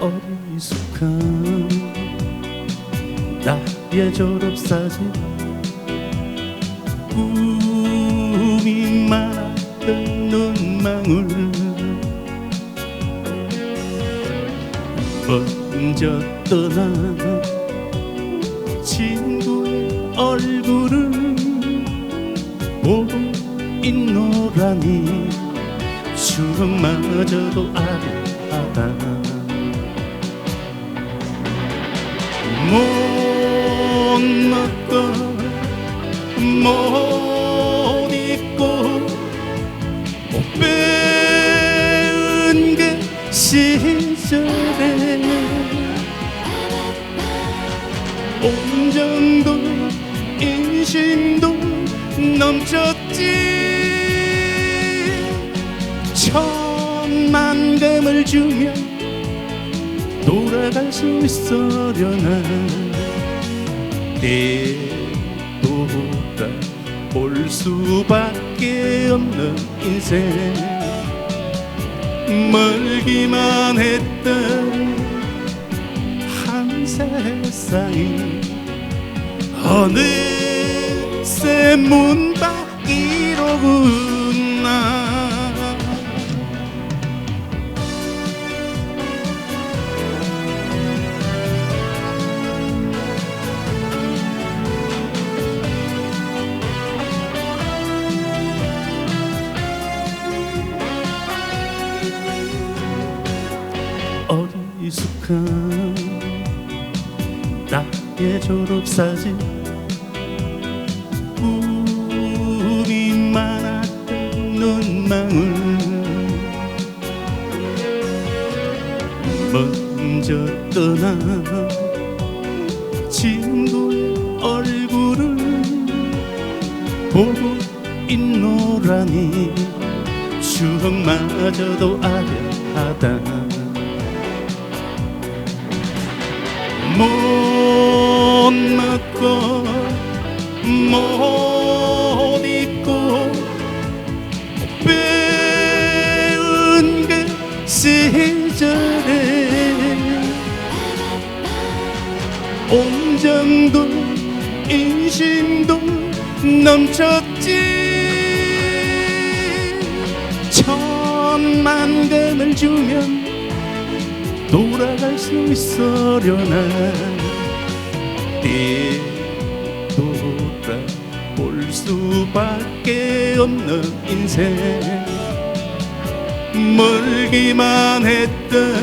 어리숙한 나의 졸업사진. 꿈이 많았던 눈망울. 먼저 떠난 친구의 얼굴을 보고 있노라니 추억마저도 아련하다 못 먹고 못 입고 못 배운 그 시절에 온정도 인심도 넘쳤지. 천만금을 주면 돌아갈 수 있으려나? 되돌아올 수밖에 없는 인생. 멀기만 했던 한 세상이 어느새 문 밖이로구나 어리숙한 나의 졸업사진 꿈이 많았던 눈망울 먼저 떠난 친구의 얼굴을 보고 있노라니 추억마저도 아련하다 못 먹고 못 입고 못 배운 그 시절에 온정도 인심도 넘쳤지. 천만금을 주면 돌아갈 수 있으려나? 뒤돌아올 수밖에 없는 인생. 멀기만 했던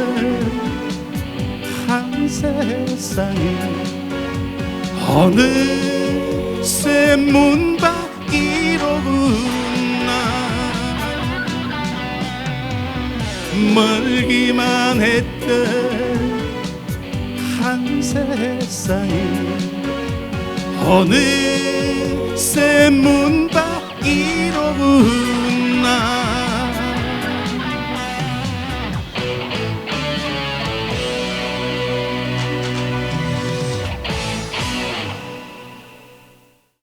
한 세상이 어느새 문밖 했던 한 세상이 어느새 문 밖이로구나